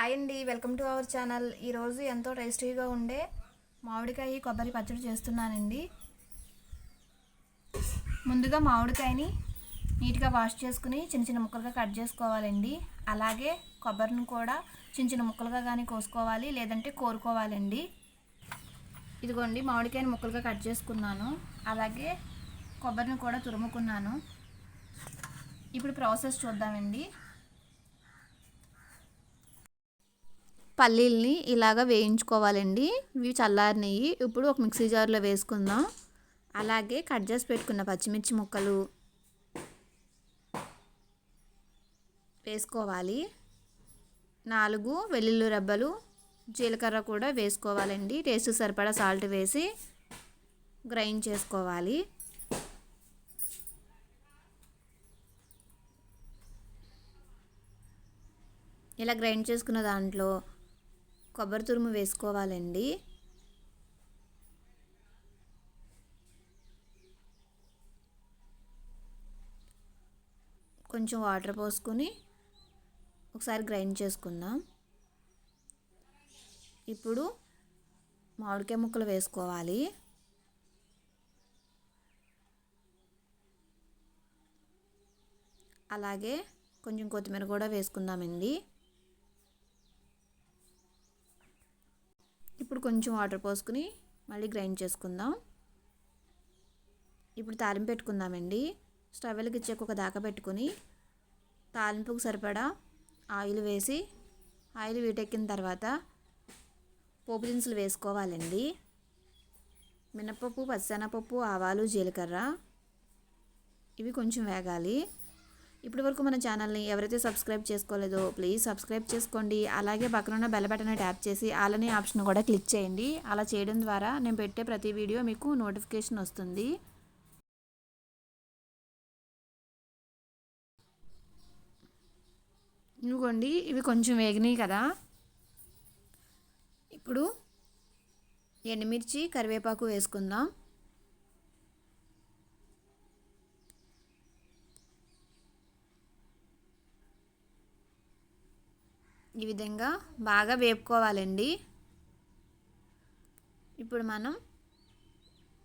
Hi అండి welcome to our channel. ఈరోజు ఎంతో టేస్టీగా ఉండే మామిడికాయ కొబ్బరి పచ్చడి చేస్తున్నానండి. ముందుగా మామిడికాయని నీట్గా వాష్ చేసుకుని చిన్న చిన్న ముక్కలుగా కట్ చేసుకోవాలండి. అలాగే కొబ్బరిని కూడా చిన్న చిన్న ముక్కలుగా కానీ కోసుకోవాలి లేదంటే కోరుకోవాలండి. ఇదిగోండి మామిడికాయని ముక్కలుగా కట్ చేసుకున్నాను. అలాగే కొబ్బరిని కూడా తురుముకున్నాను. ఇప్పుడు ప్రాసెస్ చూద్దామండి. పల్లీల్ని ఇలాగ వేయించుకోవాలండి. ఇవి చల్లారినవి ఇప్పుడు ఒక మిక్సీ జార్లో వేసుకుందాం. అలాగే కట్ చేసి పెట్టుకున్న పచ్చిమిర్చి ముక్కలు వేసుకోవాలి. నాలుగు వెల్లుల్లి రెబ్బలు జీలకర్ర కూడా వేసుకోవాలండి. టేస్ట్ సరిపడా సాల్ట్ వేసి గ్రైండ్ చేసుకోవాలి. ఇలా గ్రైండ్ చేసుకున్న దాంట్లో కొబ్బరి తురుము వేసుకోవాలండి. కొంచెం వాటర్ పోసుకొని ఒకసారి గ్రైండ్ చేసుకుందాం. ఇప్పుడు మామిడికాయ ముక్కలు వేసుకోవాలి. అలాగే కొంచెం కొత్తిమీర కూడా వేసుకుందామండి. ఇప్పుడు కొంచెం వాటర్ పోసుకుని మళ్ళీ గ్రైండ్ చేసుకుందాం. ఇప్పుడు తాలింపు పెట్టుకుందామండి. స్టవ్ వెలిగించాక ఒక దాకా పెట్టుకుని తాలింపుకు సరిపడా ఆయిల్ వేసి ఆయిల్ వీటెక్కిన తర్వాత పోపు దినుసులు వేసుకోవాలండి. మినపప్పు పచ్చనపప్పు ఆవాలు జీలకర్ర ఇవి కొంచెం వేగాలి. ఇప్పటి వరకు మన ఛానల్ని ఎవరైతే సబ్స్క్రైబ్ చేసుకోలేదో ప్లీజ్ సబ్స్క్రైబ్ చేసుకోండి. అలాగే పక్కన ఉన్న బెల్ బటన్ ట్యాప్ చేసి అలానే ఆప్షన్ కూడా క్లిక్ చేయండి. అలా చేయడం ద్వారా నేను పెట్టే ప్రతి వీడియో మీకు నోటిఫికేషన్ వస్తుంది. ఇవ్వండి ఇవి కొంచెం వేగినాయి కదా. ఇప్పుడు ఎండుమిర్చి కరివేపాకు వేసుకుందాం. ఈ విధంగా బాగా వేపుకోవాలండి. ఇప్పుడు మనం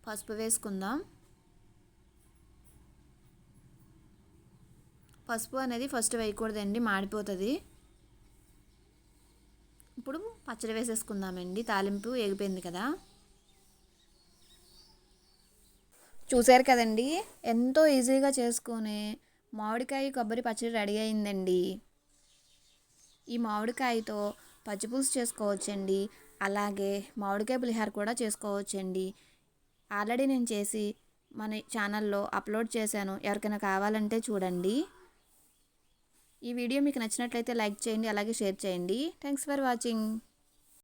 పసుపు వేసుకుందాం. పసుపు అనేది ఫస్ట్ వేయకూడదండి మాడిపోతుంది. ఇప్పుడు పచ్చడి వేసేసుకుందామండి తాలింపు ఎగిపోయింది కదా. చూసారు కదండి ఎంతో ఈజీగా చేసుకునే మామిడికాయ కొబ్బరి పచ్చడి రెడీ అయిందండి. ఈ మామిడికాయతో పచ్చిపులుసు చేసుకోవచ్చండి. అలాగే మామిడికాయ పులిహార కూడా చేసుకోవచ్చండి. ఆల్రెడీ నేను చేసి మన ఛానల్లో అప్లోడ్ చేశాను. ఎవరికైనా కావాలంటే చూడండి. ఈ వీడియో మీకు నచ్చినట్లయితే లైక్ చేయండి అలాగే షేర్ చేయండి. Thanks for watching.